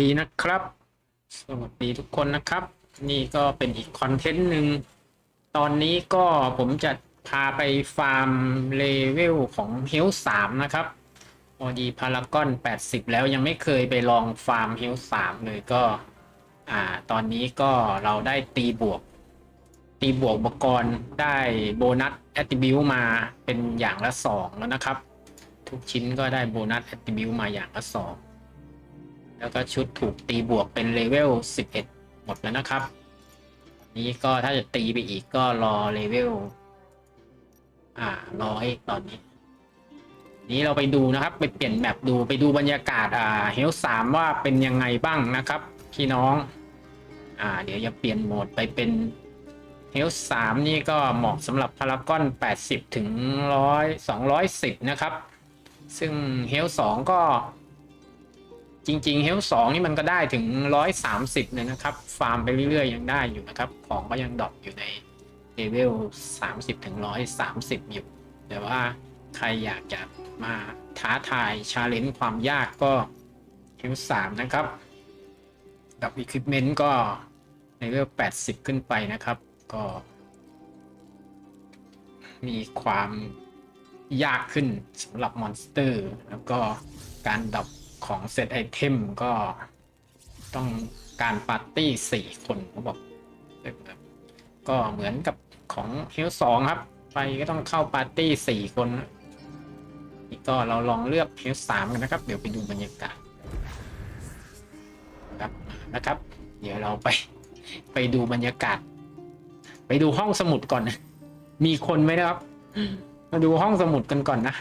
ดีนะครับ สวัสดีทุกคนนะครับ นี่ก็เป็นอีกคอนเทนต์หนึ่ง ตอนนี้ก็ผมจะพาไปฟาร์มเลเวลของเฮลสามนะครับพอดีพารากอน 80 แล้วยังไม่เคยไปลองฟาร์มเฮลสามเลยก็ อ่า ตอนนี้ก็เราได้ตีบวก ตีบวกอุปกรณ์ได้โบนัสแอตติบิวมาเป็นอย่างละสองแล้วนะครับ ทุกชิ้นก็ได้โบนัสแอตติบิวมาอย่างละสอง แล้วก็ชุดถูกตีบวกเป็นเลเวล 11 หมดแล้วนะครับ นี้ก็ถ้าจะตีไปอีกก็รอเลเวล อ่าร้อยตอนนี้ นี้เราไปดูนะครับ ไปเปลี่ยนแมปดูไปดูบรรยากาศอ่าเฮลสามว่าเป็นยังไงบ้างนะครับ พี่น้อง อ่า เดี๋ยวจะเปลี่ยนโหมดไปเป็นเฮลสามนี่ก็เหมาะสำหรับพารากอน 80 ถึง 100 210 นะครับ ซึ่งเฮลสองก็ จริงๆเฮลสองนี่มันก็ได้ถึงร้อยสามสิบเลยนะครับ ฟาร์มไปเรื่อยๆ ยังได้อยู่นะครับ ของก็ยังดรอปอยู่ในเลเวลสามสิบถึงร้อยสามสิบอยู่ แต่ว่าใครอยากจะมาท้าทายชาเลนจ์ความยากก็เฮลสามนะครับ กับอุปกรณ์ก็ในเลเวลแปดสิบขึ้นไปนะครับ ก็ มีความยากขึ้นสำหรับมอนสเตอร์ แล้วก็การดับ ของเซตไอเทมก็ต้องการปาร์ตี้สี่คนเขาบอกก็เหมือนกับของเฮลสองครับ ไปก็ต้องเข้าปาร์ตี้สี่คนนี่ก็เราลองเลือกเฮลสามกันนะครับ เดี๋ยวไปดูบรรยากาศครับนะครับ เดี๋ยวเราไปไปดูบรรยากาศ ไปดูห้องสมุดก่อน มีคนไหมนะครับ มาดูห้องสมุดกันก่อนนะ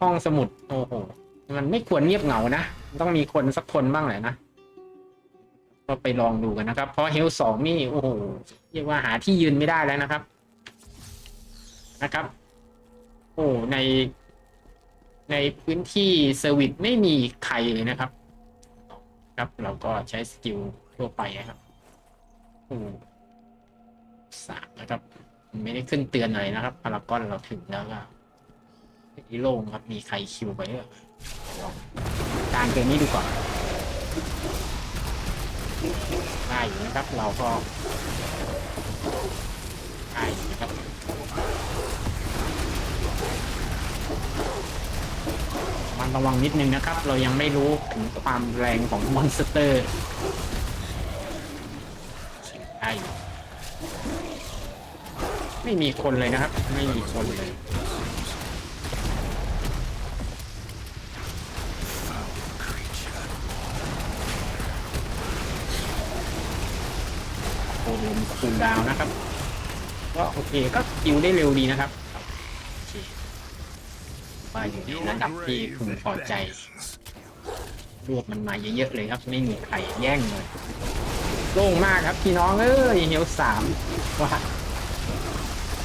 ห้องสมุด โอ้โห มันไม่ควรเงียบเหงานะ ต้องมีคนสักคนบ้างแหละนะ ก็ไปลองดูกันนะครับ เพราะเฮลสองนี่ โอ้โห เรียกว่าหาที่ยืนไม่ได้แล้วนะครับ นะครับ โอ้ ใน ในพื้นที่เซอร์วิสไม่มีใครเลยนะครับ ครับ เราก็ใช้สกิลทั่วไปนะครับ โอ้สามนะครับ ไม่ได้ขึ้นเตือนอะไรนะครับพารากอนเราถึงแล้วก็ที่โล่งครับ มีใครคิวไปเอ อลองการเกมนี้ดูก่อนได้อยู่นะครับ เราก็ได้อยู่นะครับมันระวังนิดนึงนะครับ เรายังไม่รู้ถึงความแรงของมอนสเตอร์ได้อยู่ไม่มีคนเลยนะครับ ไม่มีคนเลย โอ้โหคูลดาวนะครับ ก็โอเคก็คิวได้เร็วดีนะครับโอเคว่าอยู่ในระดับที่พึงพอใจรวบมันมาเยอะๆเลยครับ ไม่มีใครแย่งเลยโล่งมากครับพี่น้องเอ้ยเฮลสามว่า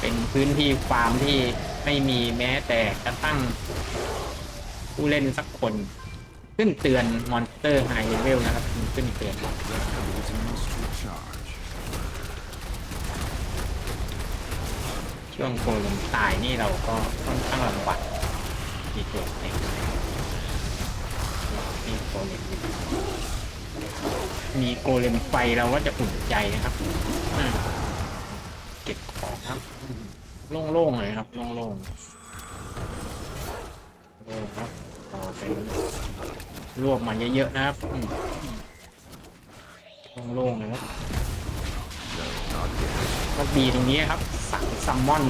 เป็นพื้นที่ฟาร์มที่ไม่มีแม้แต่กระทั่งผู้เล่นสักคน ขึ้นเตือนมอนสเตอร์ไฮเลเวลนะครับ ขึ้นเตือน ช่วงโกลมตายนี่เราก็ค่อนข้างลำบากมีตัวเองมีโกเลมมีโกเลมไฟเราก็จะอุ่นใจนะครับเก็บของครับ โล่งๆเลยครับ โล่งๆโล่งครับเอไปรวบมาเยอะๆนะครับโล่งๆเลยครับ ก็ดีตรงนี้ครับสั่งซัมมอน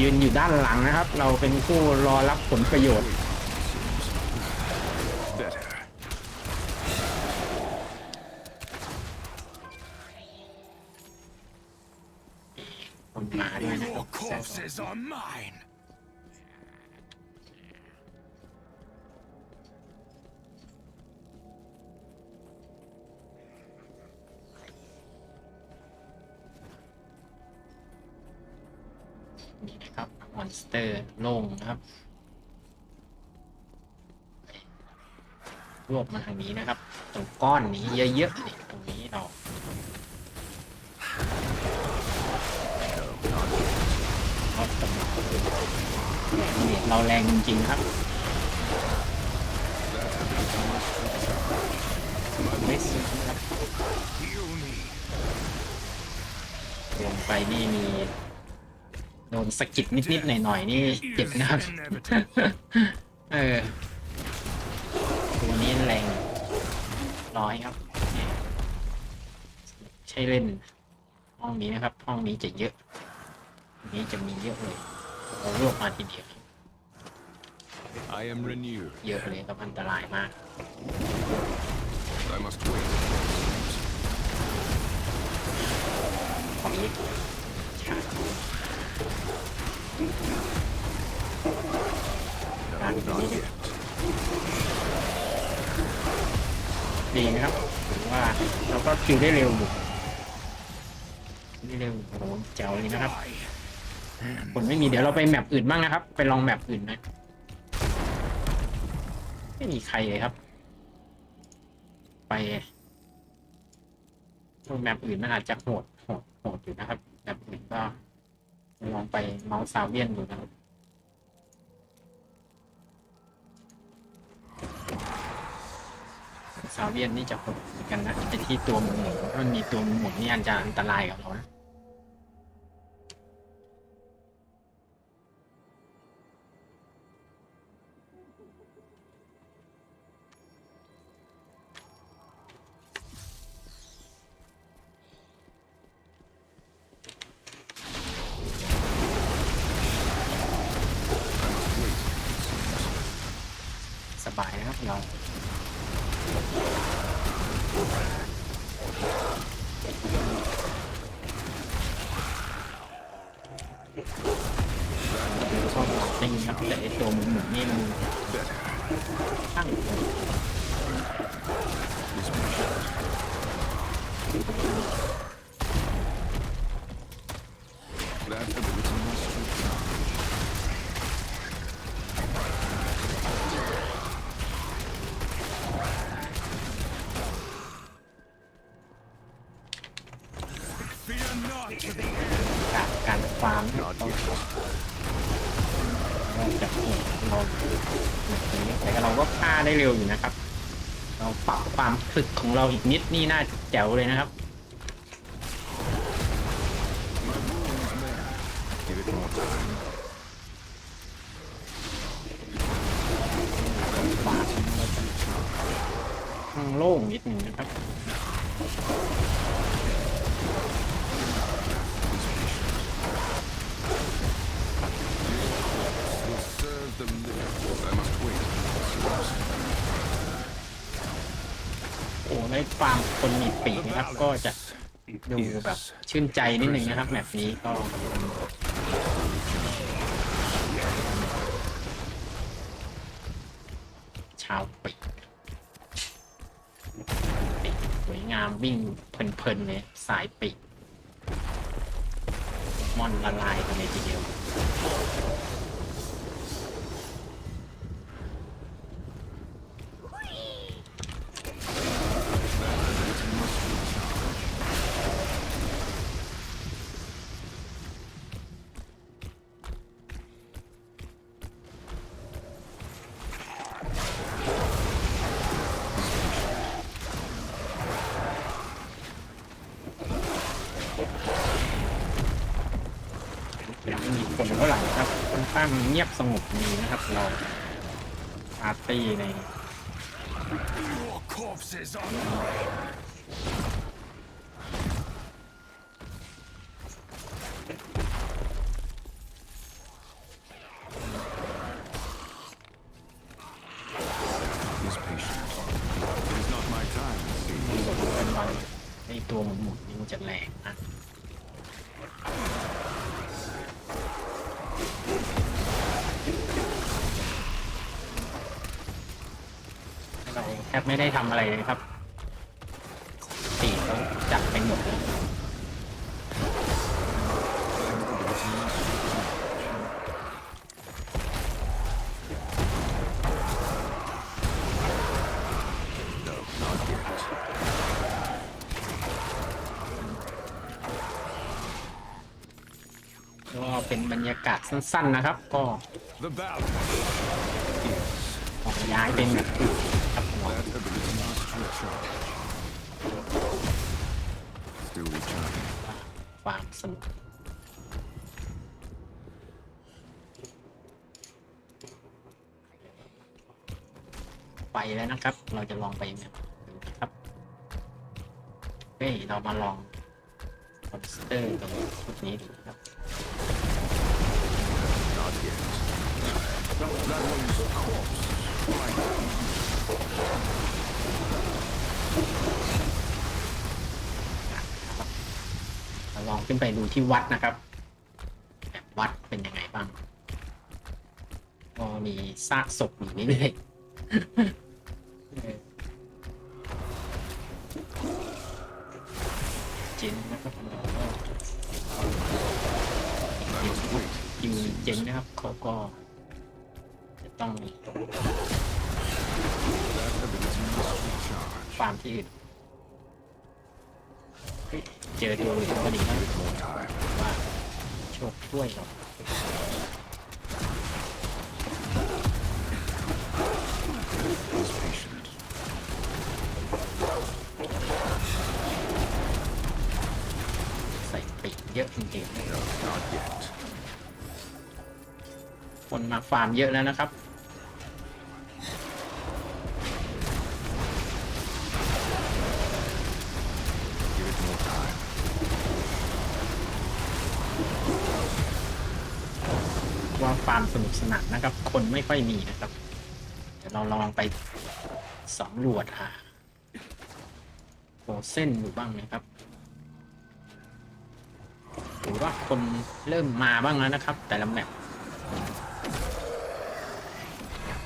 ยืนอยู่ด้านหลังนะครับ เราเป็นผู้รอรับผลประโยชน์ นี่นะครับมอนสเตอร์โล่งนะครับรวบมาทางนี้นะครับ ตรงก้อนนี้เยอะๆนี่ตรงนี้เราเราแรงจริงๆครับสุดครับลงไปนี่มี โดนสะกิดนิดๆหน่อยๆนี่เจ็บนะครับ เออ ตัวนี้แรงร้อยครับเนี่ยใช่เล่น ห้องนี้นะครับ ห้องนี้จะเยอะห้องนี้จะมีเยอะเลยเรารวบมาทีเดียว I am renewed. เยอะเลยครับอันตรายมาก I must wait. ของนี้ คิวได้เร็วอยู่ได้เร็วโอ้โหแจ๋วเลยนะครับผลไม่มีเดี๋ยวเราไปแมปอื่นบ้างนะครับ ไปลองแมปอื่นนะไม่มีใครเลยครับ ไปแมปอื่นมันอาจจะโหดโหดโหดอยู่นะครับแมปอื่นก็ลองไปเมาส์ซาวเวียนดูนะครับ เวียนนี่จะหดกันนะไอที่ตัวหมุนถ้ามันมีตัวหมุนนี่อันจะอันตรายกับเรานะสบายนะครับเรา ชอบได้ยินครับแต่ไอตัวหมุนหมุนๆนี่มัน Better. ช่าง That ability must recharge. การการฟาร์มเนี่ย Not ต้อง yet. เราจะโหดเราแต่เราก็ฆ่าได้เร็วอยู่นะครับ เราปรับความถึกของเราอีกนิดนี่น่าแจ๋วเลยนะครับ My wounds mend. Give it more time. ขวาเราจะข้างโล่งนิดหนึ่งนะครับ the living. I must wait. โอ้ได้ฟาร์มคนมีปีกนะครับ ก็จะดูแบบชื่นใจนิดหนึ่งนะครับแบบนี้ก็ ชาวปีกปีกสวยงามวิ่งเพลินๆเลยสายปีกมอนละลายกันเลยทีเดียว ไม่มีคนเท่าไหร่ครับค่อนข้างเงียบสงบดีนะครับ เราปาร์ตี้ใน แทบไม่ได้ทำอะไรเลยครับตีเขาจับไปหมดเลยก็เป็นบรรยากาศสั้นๆนะครับ ก็ออกย้ายเป็นแบบ ไปแล้วนะครับ เราจะลองไปแบบดูนะครับเฮ้ยเรามาลองคอนสเตอร์ตรงชุดนี้ดูครับ Not yet. That, that one's a corpse. Right. เรา ลองขึ้นไปดูที่วัดนะครับวัดเป็นยังไงบ้างก็มีซากศพอยู่เรื่เออเจนนะครับอยู่เจนนะครับเขาก็จะต้องฟาร์มที่อื่น เจอตัวอื่นก็ดีนะว่าโชคช่วยเรา Is patient. ใส่ปีกเยอะจริงๆคนมาฟาร์มเยอะแล้วนะครับ สนุกสนานนะครับ คนไม่ค่อยมีนะครับ เดี๋ยวเราลองไปสำรวจหาโอเส้นอยู่บ้างนะครับหรือว่าคนเริ่มมาบ้างแล้วนะครับ แต่ละแมป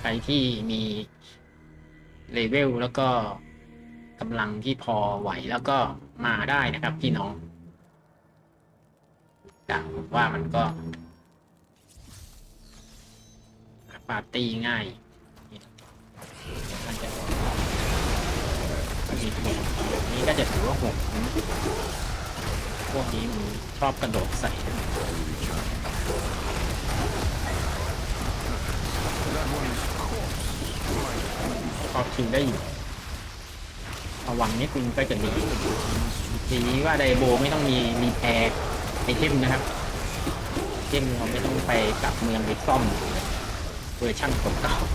ใครที่มี เลเวลแล้วก็กำลังที่พอไหวแล้วก็มาได้นะครับพี่น้องแต่ว่ามันก็ ปาร์ตี้ง่ายนี่ก็จะถือว่าหกพวกนี้มันชอบกระโดดใส่พอคิวได้อยู่ระวังนิดนึงก็จะดีทีนี้ว่าไดโบไม่ต้องมีรีแพร์ไอเทมนะครับเทมเราไม่ต้องไปกลับเมืองไปซ่อม เวอร์ชั่นเก่าๆ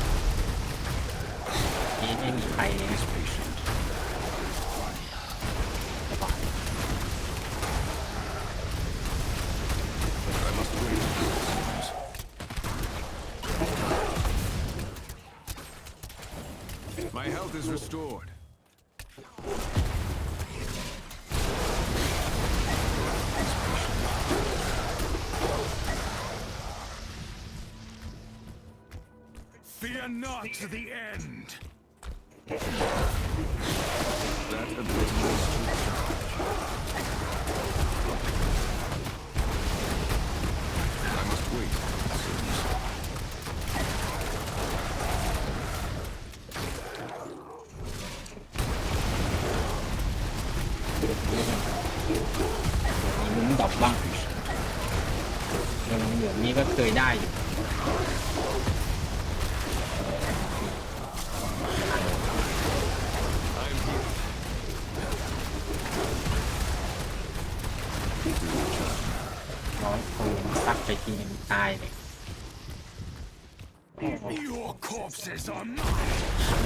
นี้ไม่มีใครเลยนะ Fear not to the end. That ability is to charge. I must wait. it seems. มีมุ้งดอกบ้างเรื่องเหลืองๆนี้ก็เคยได้อยู่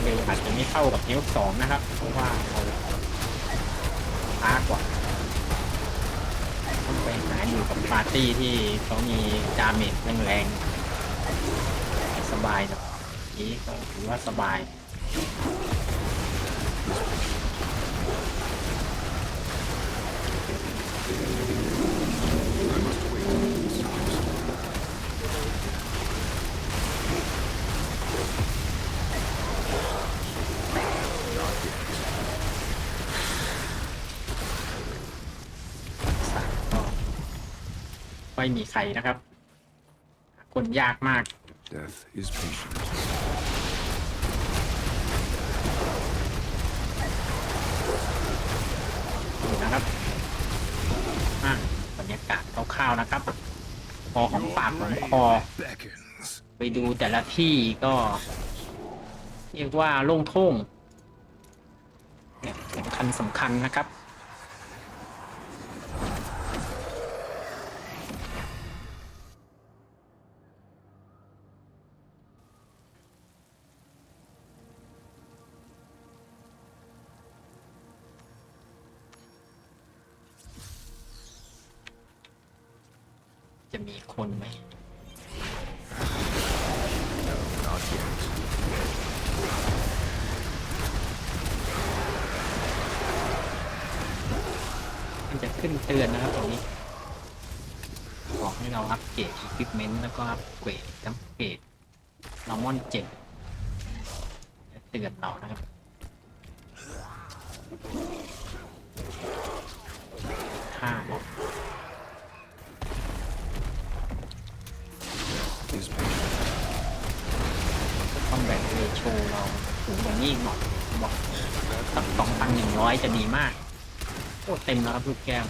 เร็วอาจจะไม่เท่ากับเฮลสองนะครับ เพราะว่าเราช้ากว่าต้องไปหาอยู่กับปาร์ตี้ที่เขามีดาเมจแรงๆสบายแบบนี้ก็ถือว่าสบาย ไม่มีใครนะครับ คนยากมาก Death is patient. ดูนะครับอะบรรยากาศคร่าวๆนะครับ พอของปากของคอ beckons. ไปดูแต่ละที่ก็เรียกว่าโล่งโท่งเนี่ยสงครคัญสำคัญนะครับ จะขึ้นเตือนนะครับตรงนี้บอกให้เราอัปเกรด equipment แล้วก็อัปเกรดอัปเกรด normal 7เตือนเรานะครับห้าบอก ต้องแบ่งเรโชเราสูงกว่านี้อีกหน่อยบอกสักสองพันหนึ่งร้อยจะดีมาก อ้เต็มแล้วครับลูกแก้ว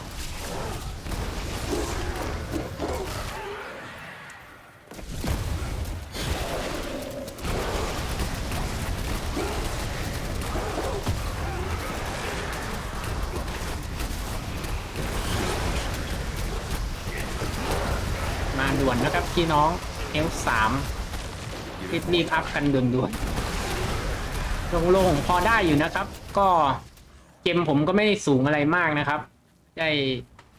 มาด่วนนะครับพี่น้องเอลสามรีบรีบอัพกันด่วนๆโล่งๆพอได้อยู่นะครับ ก็ เกมผมก็ไม่ได้สูงอะไรมากนะครับ ได้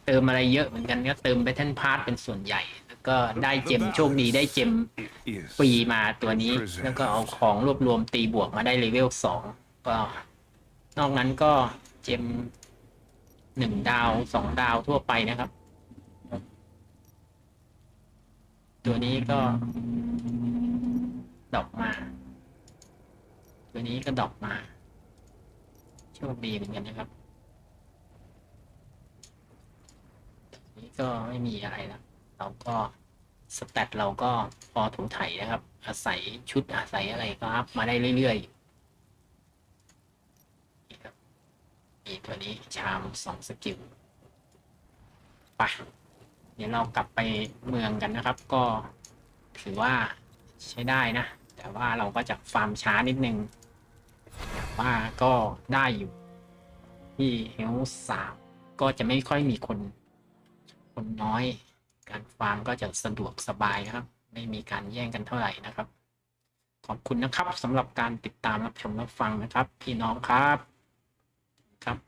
เติมอะไรเยอะเหมือนกันก็เติม Battle Pass เป็นส่วนใหญ่ แล้วก็ได้เจมโชคดีได้เจมฟรีมาตัวนี้ แล้วก็เอาของรวบรวมตีบวกมาได้เลเวลสองก็นอกนั้นก็เจมหนึ่งดาวสองดาวทั่วไปนะครับ ตัวนี้ก็ ดอกมา ตัวนี้ก็ดอกมา คดีเหมือนกันนะครับนี้ก็ไม่มีอะไรแล้วเราก็สแตทเราก็พอถูไถนะครับ อาศัยชุดอาศัยอะไรก็อัพมาได้เรื่อยๆนี่ครับมีตัวนี้ชามสองสกิลไปเดี๋ยวเรากลับไปเมืองกันนะครับ ก็ถือว่าใช้ได้นะ แต่ว่าเราก็จะฟาร์มช้านิดนึง ว่าก็ได้อยู่ ที่เฮลสามก็จะไม่ค่อยมีคน คนน้อย การฟาร์มก็จะสะดวกสบายครับ ไม่มีการแย่งกันเท่าไหร่นะครับ ขอบคุณนะครับสำหรับการติดตามรับชมรับฟังนะครับ พี่น้องครับครับ